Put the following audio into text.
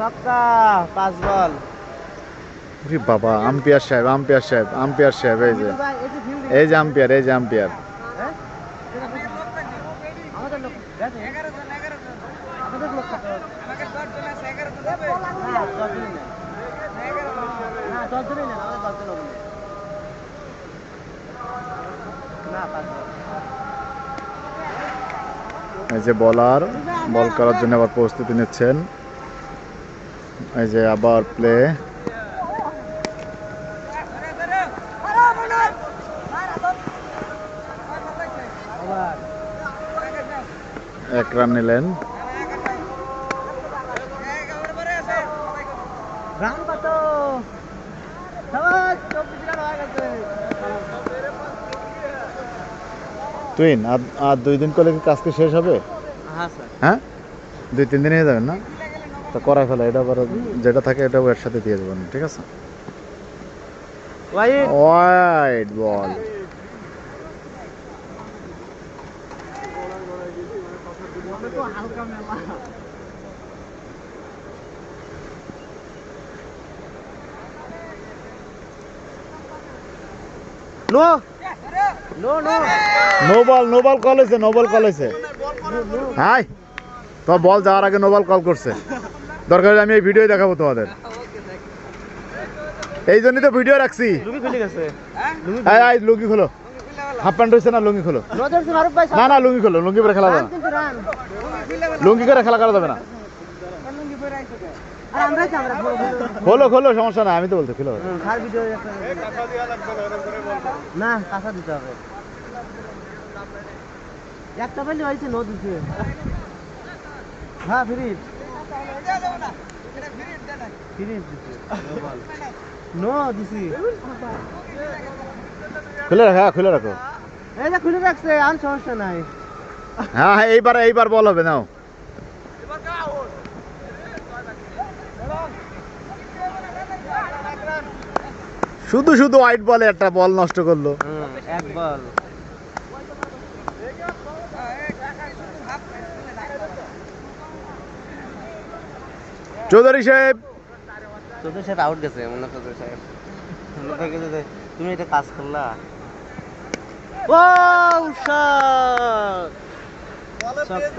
ছক্কা পাঁচ বল। ওরে বাবা আম্পিয়ার সাহেব আম্পিয়ার সাহেব আম্পিয়ার সাহেব এই যে। এই যে আম্পিয়ার এই যে আম্পিয়ার। হ্যাঁ? বল। এই যে বলার বল করার জন্য আবার প্রস্তুতি নিচ্ছেন। এই যে আবার প্লে। এক রান নিলেন। তুইন আর দুই দিন করলে কি কাজ কি শেষ হবে? হ্যাঁ হ্যাঁ? দুই তিন দিনে যাবেন না? তো করাই ফেলা এটা আবার যেটা থাকে এটাও এর সাথে দিয়ে দেবেন ঠিক আছে? Wide ball. No. No no. High তো বল যাওয়ার আগে নো বল কল করছে। দরকার হলে আমি এই ভিডিও দেখাবো তোমাদের। এই জন্যই তো ভিডিও রাখছি। লুঙ্গি খুলে লুঙ্গি খোলো হাফ প্যান্ট হয়েছে না লুঙ্গি খোলো। না না লুঙ্গি খোলো লুঙ্গি পরে খেলা যাবে না। লুঙ্গি করে খেলা করা যাবে না। লুঙ্গি পরে আইছে আর আমরা কি আমরা খোলো খোলো সমস্যা না আমি তো বলতে খোলো। না কাঁচা দিতে হবে। একটা বলি হয়েছে নো দিছে হ্যাঁ খুলে রাখো হ্যাঁ, খুলে রাখো। এই খুলে রাখছে আর সমস্যা নাই হ্যাঁ হ্যাঁ এইবার এইবার বল হবে নাও। শুধু শুধু হোয়াইট বলে একটা বল নষ্ট করল। এক চৌধুরী সাহেব। চৌধুরী সাহেব আউট গেছে মনে চৌধুরী সাহেব। তুমি এটা কাজ করলা। ও শট